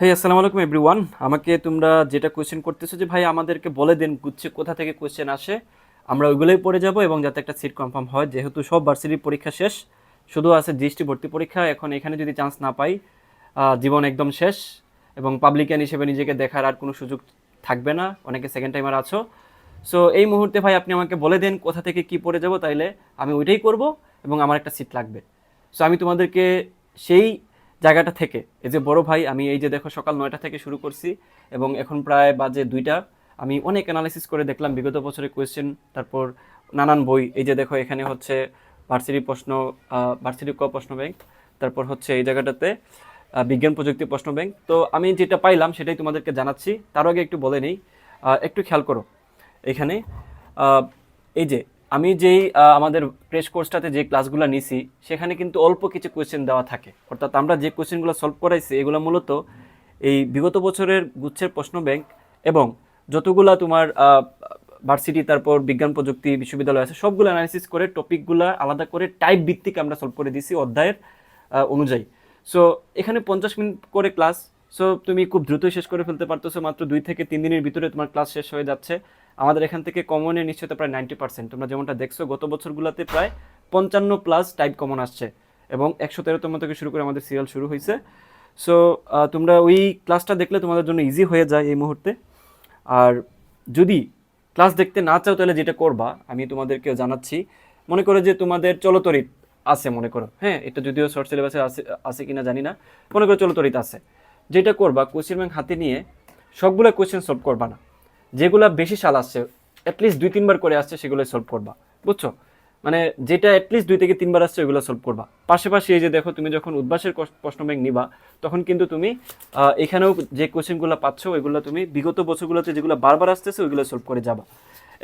হেই আসসালামু আলাইকুম এভরিওয়ান আমাকে তোমরা যেটা কোয়েশ্চেন করতেছো যে, ভাই, আমাদেরকে বলে দেন গুচ্ছে কোথা থেকে কোয়েশ্চেন আসে? আমরা ওইগুলোই পড়ে যাব এবং যাতে একটা সিট কনফার্ম হয়। যেহেতু সব ভার্সিটির পরীক্ষা শেষ, শুধু আছে জিএসটি ভর্তি পরীক্ষা, এখন এখানে যদি চান্স না পাই জীবন একদম শেষ এবং পাবলিকান হিসেবে নিজেকে দেখার আর কোনো সুযোগ থাকবে না। অনেকে সেকেন্ড টাইমার আছো। সো এই মুহূর্তে ভাই, আপনি আমাকে বলে দেন কোথা থেকে কি পড়ে যাব, তাইলে আমি ওইটাই করব এবং আমার একটা সিট লাগবে। সো আমি তোমাদেরকে সেই জায়গাটা থেকে। এই যে বড় ভাই, আমি এই যে দেখো সকাল নয়টা থেকে শুরু করছি এবং এখন প্রায় বাজে দুইটা। আমি অনেক অ্যানালাইসিস করে দেখলাম, বিগত বছরের কোয়েশ্চেন তারপর নানান বই। এই যে দেখো, এখানে হচ্ছে ভার্সিটি প্রশ্ন ভার্সিটি ক প্রশ্ন ব্যাংক, তারপর হচ্ছে এই জায়গাটাতে বিজ্ঞান প্রযুক্তি প্রশ্ন ব্যাংক। তো আমি যেটা পাইলাম, সেটাই তোমাদেরকে জানাচ্ছি। তার আগে একটু বলে নেই একটু খেয়াল করো। এখানে এই যে আমি যেই আমাদের প্রেস কোর্সটাতে যে ক্লাসগুলো নিছি, সেখানে কিন্তু অল্প কিছু কোয়েশ্চেন দেওয়া থাকে। অর্থাৎ আমরা যে কোয়েশ্চেনগুলো সলভ করাইছি, এগুলো মূলত এই বিগত বছরের গুচ্ছের প্রশ্ন ব্যাংক এবং যতগুলা তোমার ভার্সিটি তারপর বিজ্ঞান প্রযুক্তি বিশ্ববিদ্যালয় আছে, সবগুলো অ্যানালিসিস করে টপিকগুলো আলাদা করে টাইপ ভিত্তিক আমরা সলভ করে দিছি অধ্যায়ের অনুযায়ী। সো এখানে পঞ্চাশ মিনিট করে ক্লাস সো তুমি খুব দ্রুতই শেষ করে ফেলতে পারতেছো, মাত্র দুই থেকে তিন দিনের ভিতরে তোমার ক্লাস শেষ হয়ে যাচ্ছে। আমাদের এখান থেকে কমনের নিশ্চয়তা প্রায় নাইনটি পার্সেন্ট তোমরা যেমনটা দেখছ, গত বছরগুলোতে প্রায় পঞ্চান্ন প্লাস টাইপ কমন আসছে এবং একশো তেরোতম থেকে শুরু করে আমাদের সিরিয়াল শুরু হয়েছে। সো তোমরা ওই ক্লাসটা দেখলে তোমাদের জন্য ইজি হয়ে যায় এই মুহূর্তে। আর যদি ক্লাস দেখতে না চাও, তাহলে যেটা করবা, আমি তোমাদেরকে জানাচ্ছি। মনে করো যে তোমাদের চলতরিত আছে, মনে করো হ্যাঁ? এটা যদিও শর্ট সিলেবাসে আছে আছে কিনা জানি না। মনে করো চলতরিত আছে। যেটা করবা কোয়েশ্চেন ব্যাংক হাতে নিয়ে সবগুলো কোয়েশ্চেন সলভ করবা না। যেগুলা বেশি সাল আসছে অ্যাটলিস্ট দুই, তিনবার করে আসছে সেগুলো সলভ করবা, বুঝছ? মানে যেটা অ্যাটলিস্ট দুই থেকে তিনবার আসছে, ওইগুলো সলভ করবা। পাশাপাশি এই যে দেখো, তুমি যখন উদ্বাসের প্রশ্ন ব্যাংক নিবা, তখন কিন্তু তুমি এখানেও যে কোয়েশ্চেনগুলো পাচ্ছ, ওইগুলো তুমি বিগত বছরগুলোতে যেগুলো বারবার আসতেছে, ওইগুলো সলভ করে যাবা।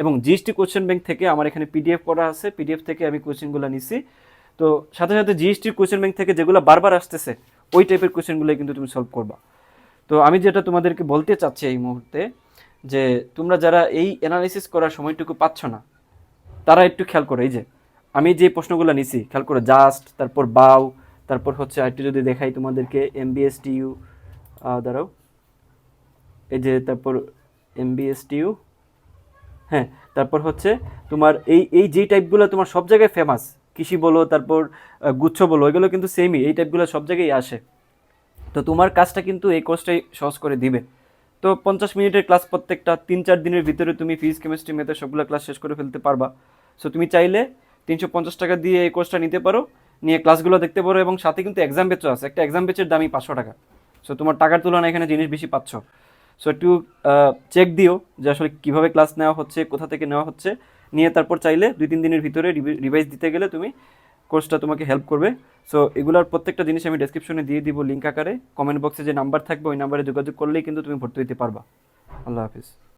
এবং জিএসটি কোয়েশ্চেন ব্যাংক থেকে আমার এখানে পিডিএফ করা আছে পিডিএফ থেকে আমি কোয়েশ্চেনগুলো নিছি। তো সাথে সাথে জিএসটি কোয়েশ্চেন ব্যাংক থেকে যেগুলো বারবার আসতেছে, ওই টাইপের কোয়েশ্চেনগুলো কিন্তু তুমি সলভ করবা। তো আমি যেটা তোমাদেরকে বলতে চাচ্ছি এই মুহূর্তে যে তোমরা যারা এই অ্যানালিসিস করার সময়টুকু পাচ্ছ না, তারা একটু খেয়াল করো, এই যে আমি যে প্রশ্নগুলো নিছি, খেয়াল করো জাস্ট তারপর বাউ তারপর হচ্ছে আরেকটু যদি দেখাই তোমাদেরকে এমবিএস টিইউ দাঁড়াও, এই যে তারপর এমবিএস টিইউ হ্যাঁ তারপর হচ্ছে তোমার এই এই যেই টাইপগুলো তোমার সব জায়গায় ফেমাস কৃষি বলো, তারপর গুচ্ছ বলো, এগুলো কিন্তু সেমই এই টাইপগুলো সব জায়গায় আসে। তো তোমার কাজটা কিন্তু এই কোর্সটাই সহজ করে দিবে। তো পঞ্চাশ মিনিটের ক্লাস প্রত্যেকটা তিন, চার দিনের ভিতরে তুমি ফিজিক্স কেমিস্ট্রি মেথে সবগুলো ক্লাস শেষ করে ফেলতে পারবা। সো তুমি চাইলে তিনশো পঞ্চাশ টাকা দিয়ে এই কোর্সটা নিতে পারো, নিয়ে ক্লাসগুলো দেখতে পারো এবং সাথে কিন্তু এক্সাম বেচও আছে। একটা এক্সাম বেচের দামই পাঁচশো টাকা। সো তোমার টাকার তুলনায় এখানে জিনিস বেশি পাচ্ছ। সো একটু চেক দিও যে আসলে কীভাবে ক্লাস নেওয়া হচ্ছে, কোথা থেকে নেওয়া হচ্ছে। নিয়ে তারপর চাইলে দুই, তিন দিনের ভিতরে রিভাইজ দিতে গেলে তুমি কোর্সটা তোমাকে হেল্প করবে। সো এগুলোর প্রত্যেকটা জিনিস আমি ডেসক্রিপশনে দিয়ে দিব লিঙ্ক আকারে। কমেন্ট বক্সে যে নাম্বার থাকবে, ওই নাম্বারে যোগাযোগ করলেই কিন্তু তুমি ভর্তি হতে পারবা। আল্লাহ হাফিজ।